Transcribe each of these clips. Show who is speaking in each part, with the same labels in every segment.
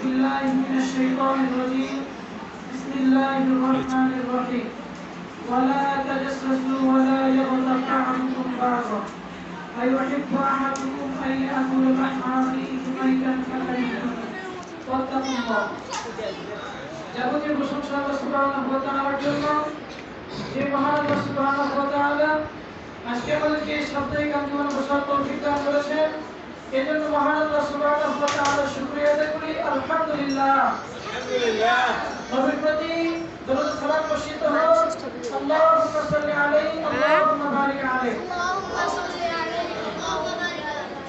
Speaker 1: بالله من الشيطان الرجيم بسم الله الرحمن الرحيم ولا تجسسوا ولا يغتب بعضكم بعضا أيحب أحدكم أن يأكل لحم أخيه ميتا فكرهتم واتقوا الله যাবতীয় প্রশংসা আল্লাহ সুবহানাহু ওয়া তাআলার জন্য যে মহান আল্লাহ সুবহানাহু ওয়া তাআলা আজকে আমাদেরকে এই সাপ্তাহিক আন্দোলন বসার তৌফিক দান করেছেন এজন্য মহান আল্লাহ সুবহানাহু ওয়া তাআলার শুকরিয়া আদায় করি। আলহামদুলিল্লাহ।
Speaker 2: আলহামদুলিল্লাহ।
Speaker 1: নবীর প্রতি দরুদ সালাম বর্ষিত হোক। আল্লাহুম্মা সাল্লি আলাইহি আল্লাহুম্মা বারিক আলাইহি।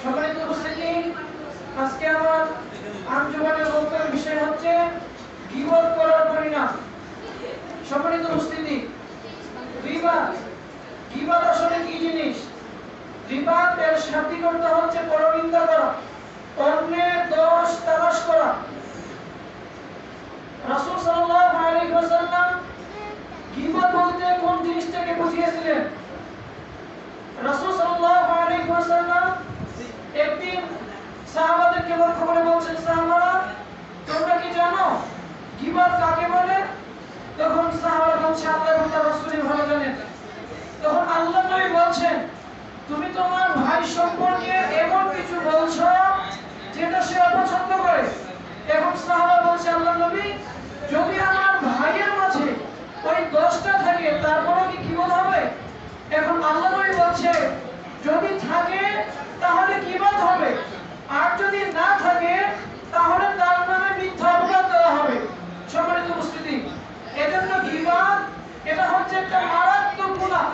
Speaker 1: সম্মানিত উপস্থিতি আজকে আমার আঞ্জুমানের বক্তব্যের বিষয় হচ্ছে গীবত করার পরিণাম। সম্মানিত উপস্থিতি গীবত গীবত আসলে কি জিনিস? এর শাব্দিক অর্থ হচ্ছে পরনিন্দা করা অন্যের দোষ তালাশ করা। রাসূল সাল্লাল্লাহু আলাইহি ওয়াসাল্লাম গীবত বলতে কোন জিনিসটাকে বুঝিয়েছিলেন? রাসূল সাল্লাল্লাহু আলাইহি ওয়াসাল্লাম একদিন সাহাবাদেরকে লক্ষ্য করে বলছেন, সাহাবারা, তোমরা কি জানো গীবত কাকে বলে? তখন সাহাবারা বলছে, আল্লাহ এবং তার রাসূলই ভালো জানেন। তখন আল্লাহ নবী তুমি তোমার ভাই সম্পর্কে এমন কিছু বলছো যেটা সে অপছন্দ করে এখন সাহাবা বলছে আল্লাহ নবী যদি আমার ভাইয়ের মাঝে ওই দোষটা থাকে তারপরও কি কিবত হবে এখন আল্লাহ নবী বলছে যদি থাকে, তাহলে কিবত হবে? আর যদি না থাকে, তাহলে তার নামে মিথ্যা অপবাদ দেওয়া হবে। সম্মানিত উপস্থিতি, এজন্য গীবত এটা হচ্ছে একটা মারাত্মক গুনাহ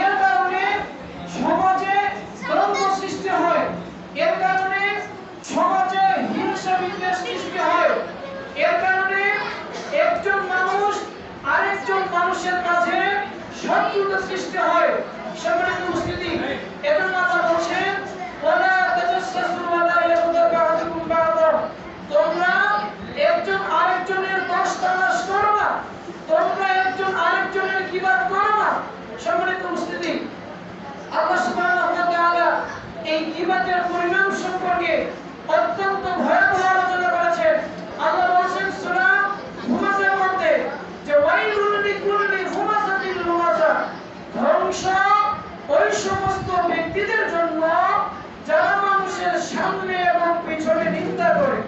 Speaker 1: এর কারণে সমাজে দ্বন্দ্ব সৃষ্টি হয়। এর কারণে সমাজে হিংসা বিদ্বেষ সৃষ্টি হয়। এর কারণে একজন মানুষ আরেকজন মানুষের মাঝে শত্রুতা সৃষ্টি হয়। সম্মানিত উপস্থিতি এজন্য আল্লাহ বলছেন, ওয়ালা তাজাসসু ওয়ালা ইয়াগতাব বা'দুকুম বা'দা। তোমরা একজন আরেকজনের দোষ তালাশ করো না। তোমরা একজন আরেকজনের কিবাদ করো না। সম্মানিত উপস্থিতি, আল্লাহ সুবহানাহু ওয়া তাআলা এই কিবাদের পরিণাম সম্পর্কে অত্যন্ত ভয়াবহ আলোচনা করেছেন আল্লাহ বলেছেন সূরা হুমাযার মধ্যে যে ওয়াইলুল লিকুল্লি হুমাযাতিল লুমাযা ধ্বংস ওই সমস্ত ব্যক্তিদের জন্য যারা মানুষের সামনে এবং পিছনে নিন্দা করে।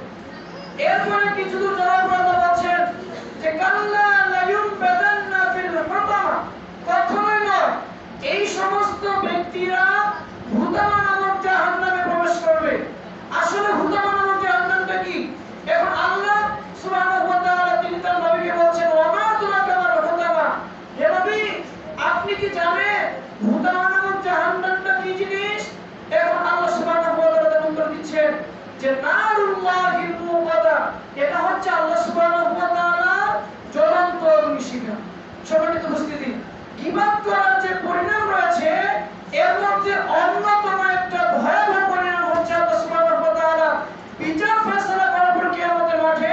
Speaker 1: এরপরে কিছু দূর পর আল্লাহ যে, কাল্লা লা ইউনবাদান্না ফিল কখনোই এই সমস্ত ব্যক্তিরা নামক জাহান্নামে প্রবেশ করবে। আসলে হুতামা নামক জাহান্নামটা কি? এখন আল্লাহ সুবহানাহু ওয়া তাআলা তিনি তার নবীকে বলছেন ওমা তুরাকা মাল হুতামা। হে নবী, আপনি কি জানেন হুতামা নামক জাহান্নামটা কি জিনিস এখন আল্লাহ সুবহানাহু ওয়া তাআলা তার উত্তর দিচ্ছেন যে নারুল্লাহিল মুকাদা এটা হচ্ছে আল্লাহ সুবহানাহু ওয়া তাআলা জ্বলন্ত অগ্নিশিখা সম্মানিত উপস্থিতি গীবত করার যে পরিণাম রয়েছে, এর মধ্যে অন্যতম একটা ভয়াবহ পরিণাম হচ্ছে আল্লাহ সুবহানাহু ওয়া তাআলা বিচার ফয়সালা করার পর কিয়ামতের মাঠে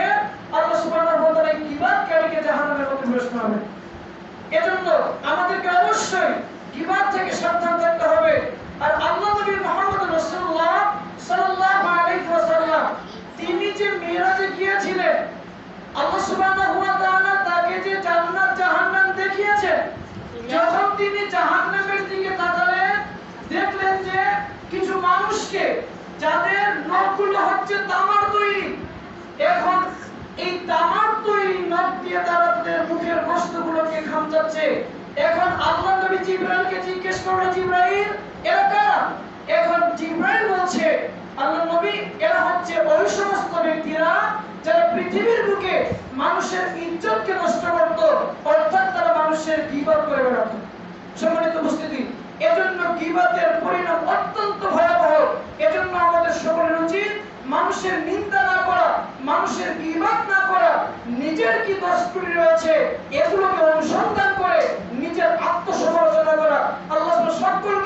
Speaker 1: আল্লাহ সুবহানাহু ওয়া তাআলা গীবতকারীকে জাহান্নামের মধ্যে প্রবেশ করাবেন। এজন্য আমাদেরকে অবশ্যই গীবত থেকে সাবধান থাকতে হবে। আর আল্লাহ নবী মুহাম্মদ রাসূলুল্লাহ সাল্লাল্লাহু আলাইহি ওয়াসাল্লাম তিনি যে মিরাজে গিয়েছিলেন আল্লাহ সুবহানাহু ওয়া তাআলা তাকে যে জান্নাত জাহান্নাম দেখিয়েছেন যখন তিনি জাহান্নামের দিকে তাকালেন দেখলেন যে কিছু মানুষকে যাদের নখগুলো হচ্ছে তামার তৈরি, এখন এই তামার তৈরি নখ দিয়ে তারা তাদের মুখের গোশতগুলোকে খামচাচ্ছে এখন আল্লাহ নবী জিব্রাইলকে জিজ্ঞেস করল, জিব্রাইল, এরা কারা? এখন জিব্রাইল বলছে, আল্লাহ নবী, এরা হচ্ছে ওই সমস্ত ব্যক্তিরা যারা পৃথিবীর বুকে মানুষের ইজ্জতকে নষ্ট করত, অর্থাৎ তারা মানুষের গীবত করে বেড়াত। সম্মানিত উপস্থিতি, এজন্য গীবতের পরিণাম অত্যন্ত ভয়াবহ। এজন্য আমাদের সকলের উচিত মানুষের নিন্দা না করা, মানুষের গীবত না করা, নিজের কি দোষ রয়েছে, এগুলোকে অনুসন্ধান করে নিজের আত্মসমালোচনা করা। আল্লাহ সকলকে